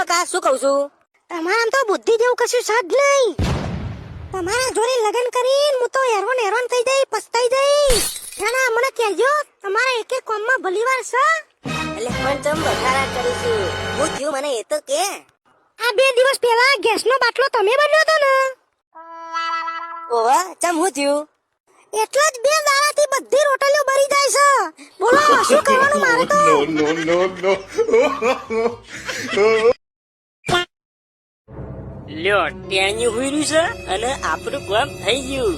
બકા, શું મને કહેજો, તમારા એક એક કોમમાં ભલીવાર છે. એટલે પણ ચમ વધારા કરીશું. હું થયું મને એ તો કે. આ બે દિવસ પહેલા ગેસનો બાટલો તમે બન્યો હતો ને. ઓવા, ચમ હું થયું? એટલે જ બે દાડાથી બધી રોટલીઓ બળી જાય છે બોલો શું કરવાનું મારે તો no, no. લ્યો ટેણ્યું હુઈ છે અને આપણું કામ થઈ ગયું.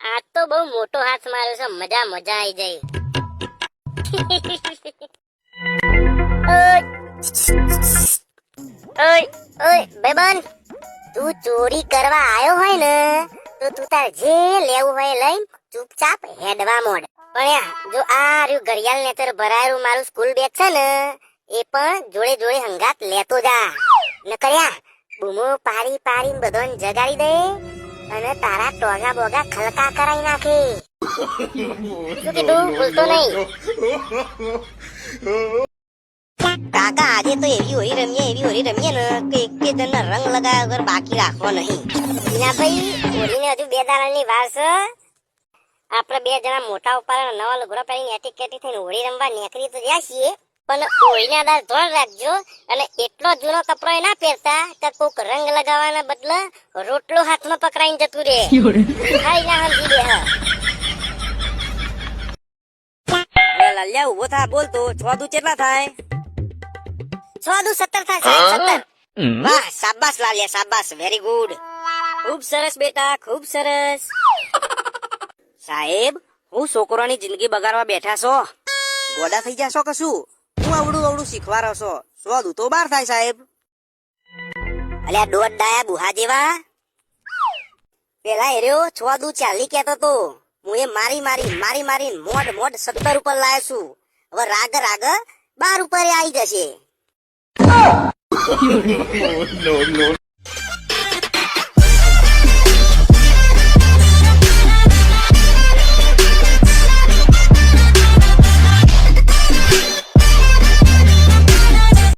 આજ તો બહુ મોટો હાથ માર્યો છે મજા મજા આવી જાય. ઓય ઓય ઓય ભાઈબંધ તું ચોરી કરવા આવ્યો હોય ને તો તું તાર જે લેવું હોય લઈ ચૂપચાપ હેડવા મોડ. પણ જો આ રહ્યું ઘડિયાળ ને તારે ભરાયેલું મારું સ્કૂલ બેગ છે ને, એ પણ જોડે જોડે હંગાત લેતો જા. ને કર્યા બૂમો પારી પારી બધોને જગાડી દે અને તારા ટોગા બોગા ખલકા કરાઈ નાખે. શું કીધું? ભૂલતો નહીં. કાકા, આજે તો એવી હોળી રમીએ, એવી હોળી રમીએ ને કે એક કે જણને રંગ લગાવ્યા વગર બાકી રાખવો નહીં. ના ભાઈ, હોળીને હજુ બે દાડાની વાર છે. આપણે બે જણા મોટા ઉપર નવા લુગડા પહેરીને એટીકેટી થઈને હોળી રમવા નીકળી તો જ્યાં છીએ. પણ હોળીના દાર ધોરણ રાખજો અને એટલો જૂનો કપડો એ ના પહેરતા કે કોક રંગ લગાવવાના બદલે રોટલો હાથમાં પકડાઈને જતું રહે. ખાઈ ના સમજી દે લાલ્યા ઊભો થા બોલ તો છ દુ કેટલા થાય? છ દુ સત્તર થાય સાહેબ સત્તર. વાહ શાબાશ લાલ્યા શાબાશ વેરી ગુડ ખૂબ સરસ બેટા ખૂબ સરસ. સાહેબ, હું છોકરોની જિંદગી બગાડવા બેઠા છો. ગોડા થઈ જાશો કશું હું અવડું અવડું શીખવા રહો છો. તો બાર થાય, સાહેબ. અલ્યા, દોઢ ડાયા બુહા જેવા. પેલા એર્યો છો દુ ચાલી કેતો તો. હું એ મારી મારી મારી મારી મોઢ મોઢ સત્તર ઉપર લાયો છું. હવે રાગ રાગ બાર ઉપર આવી જશે.